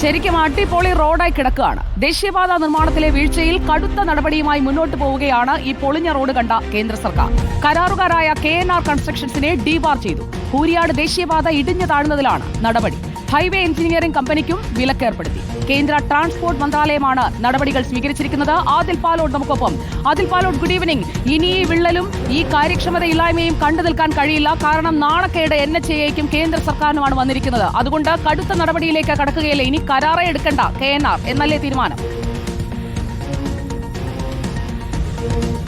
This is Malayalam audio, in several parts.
ശരിക്കും അടിപൊളി റോഡായി കിടക്കുകയാണ്. ദേശീയപാത നിർമ്മാണത്തിലെ വീഴ്ചയിൽ കടുത്ത നടപടിയുമായി മുന്നോട്ട് പോവുകയാണ് ഈ പൊളിഞ്ഞ റോഡ് കണ്ട കേന്ദ്ര സർക്കാർ. കരാറുകാരായ കെ എൻ ആർ കൺസ്ട്രക്ഷൻസിനെ ഡീബാർ ചെയ്തു. കൂരിയാട് ദേശീയപാത ഇടിഞ്ഞു താഴ്ന്നതിലാണ് നടപടി. ഹൈവേ എഞ്ചിനീയറിംഗ് കമ്പനിക്കും വിലക്കേർപ്പെടുത്തി. കേന്ദ്ര ട്രാൻസ്പോർട്ട് മന്ത്രാലയമാണ് നടപടികൾ സ്വീകരിച്ചിരിക്കുന്നത്. ആദിൽ പാലോട് നമുക്കൊപ്പം. ആദിൽ പാലോട് ഗുഡ് ഈവനിംഗ് ഇനി ഈ വിള്ളലും ഈ കാര്യക്ഷമതയില്ലായ്മയും കണ്ടു നിൽക്കാൻ കഴിയില്ല. കാരണം നാണക്കേട് എൻ എച്ച് എക്കും കേന്ദ്ര സർക്കാരിനുമാണ് വന്നിരിക്കുന്നത്. അതുകൊണ്ട് കടുത്ത നടപടിയിലേക്ക് കടക്കുകയില്ല? ഇനി കരാറേ എടുക്കേണ്ട. കെ എന്നല്ലേ തീരുമാനം?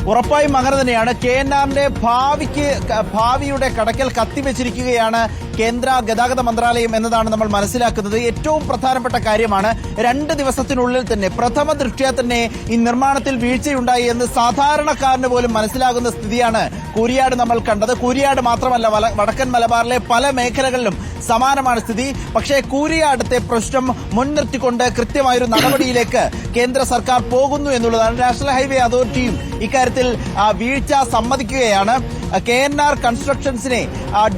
ഉറപ്പായും അങ്ങനെ തന്നെയാണ്. കെ എൻ ആമിന്റെ ഭാവിക്ക് ഭാവിയുടെ കടക്കൽ കത്തിവെച്ചിരിക്കുകയാണ് കേന്ദ്ര ഗതാഗത മന്ത്രാലയം എന്നതാണ് നമ്മൾ മനസ്സിലാക്കുന്നത്. ഏറ്റവും പ്രധാനപ്പെട്ട കാര്യമാണ് രണ്ട് ദിവസത്തിനുള്ളിൽ തന്നെ പ്രഥമ ദൃഷ്ട്യാ തന്നെ ഈ നിർമ്മാണത്തിൽ വീഴ്ചയുണ്ടായി എന്ന് സാധാരണക്കാരന് പോലും മനസ്സിലാകുന്ന സ്ഥിതിയാണ് കൂരിയാട് നമ്മൾ കണ്ടത്. കൂരിയാട് മാത്രമല്ല വടക്കൻ മലബാറിലെ പല മേഖലകളിലും സമാനമാണ് സ്ഥിതി. പക്ഷേ കൂരിയാടത്തെ പ്രശ്നം മുൻനിർത്തിക്കൊണ്ട് കൃത്യമായൊരു നടപടിയിലേക്ക് കേന്ദ്ര സർക്കാർ പോകുന്നു എന്നുള്ളതാണ് നാഷണൽ ഹൈവേ അതോറിറ്റിയും ഇക്കാര്യത്തിൽ വീഴ്ച സമ്മതിക്കുകയാണ്. കെ എൻ ആർ കൺസ്ട്രക്ഷൻസിനെ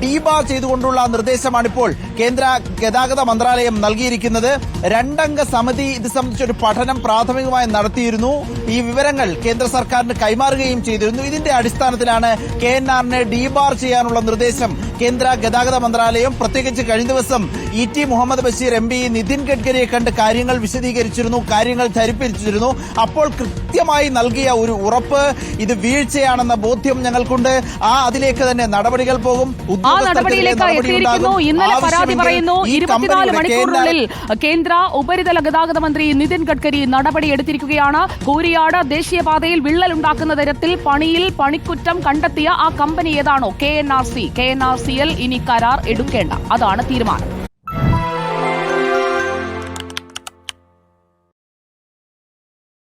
ഡീബാർ ചെയ്തുകൊണ്ടുള്ള നിർദ്ദേശമാണ് ഇപ്പോൾ കേന്ദ്ര ഗതാഗത മന്ത്രാലയം നൽകിയിരിക്കുന്നത്. രണ്ടംഗ സമിതി ഇത് സംബന്ധിച്ചൊരു പഠനം പ്രാഥമികമായി നടത്തിയിരുന്നു. ഈ വിവരങ്ങൾ കേന്ദ്ര സർക്കാരിന് കൈമാറുകയും ചെയ്തിരുന്നു. ഇതിന്റെ അടിസ്ഥാനത്തിലാണ് കെ എൻ ആറിനെ ഡീബാർ ചെയ്യാനുള്ള നിർദ്ദേശം കേന്ദ്ര ഗതാഗത മന്ത്രാലയം. പ്രത്യേകിച്ച് കഴിഞ്ഞ ദിവസം E T Muhammad Basheer M P Nitin ഗഡ്കരിയെ കണ്ട് കാര്യങ്ങൾ വിശദീകരിച്ചിരുന്നു കാര്യങ്ങൾ ധരിപ്പിച്ചിരുന്നു. അപ്പോൾ കൃത്യമായി നൽകിയ ഒരു ഉറപ്പ് ഇത് വീഴ്ചയാണെന്ന ബോധ്യം ഞങ്ങൾക്കുണ്ട്. ആ അതിലേക്ക് തന്നെ നടപടികൾ പോകും. ആ ഉദ്യോഗസ്ഥർക്കെതിരെ നടപടിയിലേക്ക് എത്തിയിരിക്കുന്നു. ഇന്നലെ പരാതി പറയുന്നു. ഇരുപത്തിനാല് മണിക്കൂറിനുള്ളിൽ കേന്ദ്ര ഉപരിതല ഗതാഗത മന്ത്രി നിതിൻ ഗഡ്കരി നടപടി എടുത്തിരിക്കുകയാണ്. കൂരിയാട് ദേശീയപാതയിൽ വിള്ളലുണ്ടാക്കുന്ന തരത്തിൽ പണിയിൽ പണിക്കുറ്റം കണ്ടെത്തിയ ആ കമ്പനി ഏതാണോ? K N R C. K N R C L ഇനി കരാർ എടുക്കേണ്ട. അതാണ് തീരുമാനം.